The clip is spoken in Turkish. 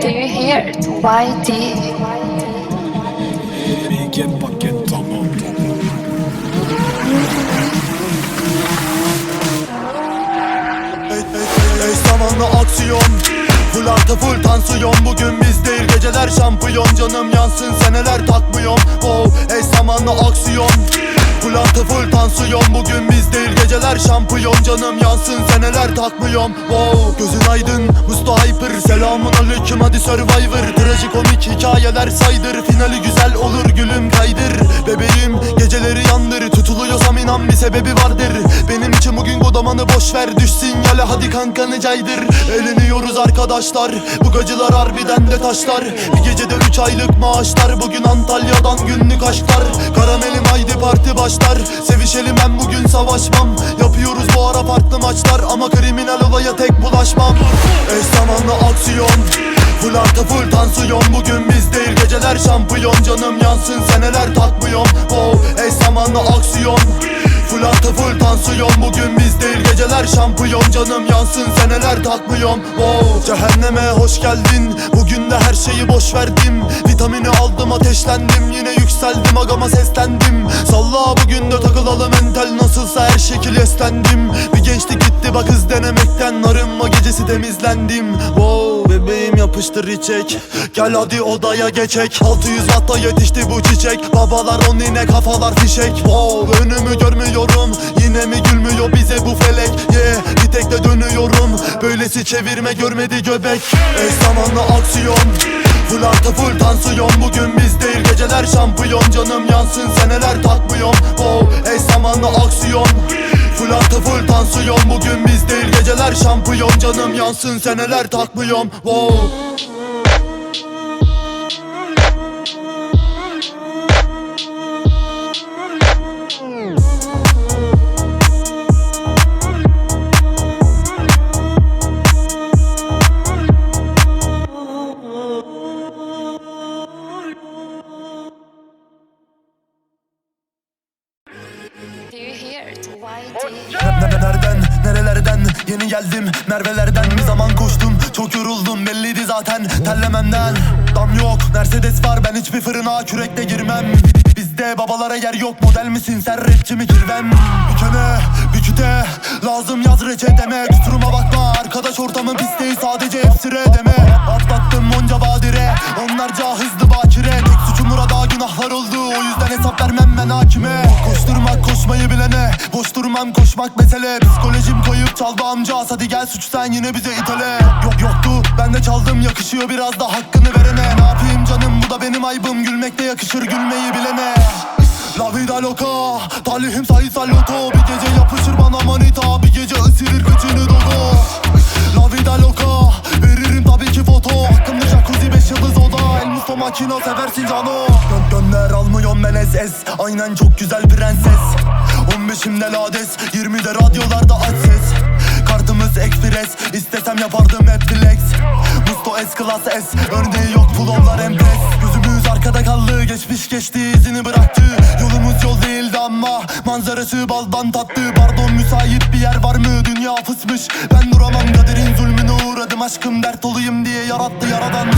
Do you hear paket tamam Ey, zamanlı aksiyon. Full artı full tansiyon. Bugün biz değil geceler şampiyon. Canım yansın seneler takmıyorum. Wow ey zamanlı aksiyon Artı full tansiyon Bugün biz değil geceler şampiyon Canım yansın seneler takmıyorum. Wow gözün aydın Musta Hyper Selamun aleyküm hadi Survivor. Trajikomik hikayeler saydır Finali güzel olur gülüm kaydır. Bebeğim geceleri yandır inan bir sebebi vardır. Benim için bugün godamanı boş ver. Düş sinyale hadi kankanı caydır. Eğleniyoruz arkadaşlar. Bu gacılar harbiden de taşlar. Bir gecede 3 aylık maaşlar. Bugün Antalya'dan günlük aşklar. Karamelim haydi parti başlar. Sevişelim ben bugün savaşmam. Yapıyoruz bu ara farklı maçlar. Ama kriminal olaya tek bulaşmam. Eş zamanlı aksiyon. Full artı full tansiyon. Bugün biz değil geceler şampiyon. Canım yansın seneler takmıyorum. Wow eş zamanlı aksiyon Full artı full tansiyon. Bugün biz değil geceler şampiyon. Canım yansın seneler takmıyorum Wow Cehenneme hoş geldin. Bugün de her şeyi boş verdim. Vitamini aldım ateşlendim. Yine yükseldim agama seslendim. Salla bugün de takılalım entel. Nasılsa her şekil eslendim. Bir gençlik gitti bak hız denemekten Arınma gecesi temizlendim. Wow bebeğim yapıştır içek. Gel hadi odaya geçek. 600 watta yetişti bu çiçek. Babalar on yine kafalar fişek. Wow önümü görmüyorum. Yine mi gülmüyor bize bu felek? Yeah bir tek de dönüyorum. Böylesi çevirme görmedi göbek. Eş zamanlı aksiyon. Full artı full tansiyon. Bugün biz değil geceler şampiyon. Canım yansın seneler takmıyorum. Wow eş zamanlı aksiyon Full artı full tansiyon Bugün biz değil geceler şampiyon. Canım yansın seneler takmıyorum Wow Nereden nerelerden yeni geldim Mervelerden. Bir zaman koştum Çok yoruldum. Belliydi zaten terlememden. Dam yok Mercedes var. Ben hiçbir fırına kürekle girmem. Bizde babalara yer yok. Model misin sen? Rapçi mi kirvem? Bükene büküte lazım yaz reçeteme Kusuruma bakma. Arkadaş ortamın pisteyi sadece hepsi deme. Atlattım onca badire onlarca hızlı bakire Boş durmam koşmak mesele. Psikolojim koyup çaldı amcaz Hadi gel suç sen yine bize itele. Yok yoktu. Ben de çaldım yakışıyor biraz da hakkını verene. Ne yapayım canım? Bu da benim aybım. Gülmekte yakışır gülmeyi bilene. La vida loca Talihim sayısal loto Bir gece yapışır bana manita. Bir gece ısırır kıçını dodo. La vida loca Veririm tabii ki foto. Hakkımda jacuzzi beş yıldız oda. El musto makina seversin cano. Dön dönler almıyorum ben SS Aynen çok güzel prenses 15'imde lades 20'de radyolarda aç ses. Kartımız ekspres İstesem yapardım hep flex Musto S class S Örneği yok pulonlar empres Gözümüz arkada kaldı Geçmiş geçti izini bıraktı. Yolumuz yol değildi ama Manzarası baldan tatlı. Pardon müsait bir yer var mı? Dünya fısmış. Ben duramam kaderin zulmüne uğradım. Aşkım dert olayım diye yarattı yaradan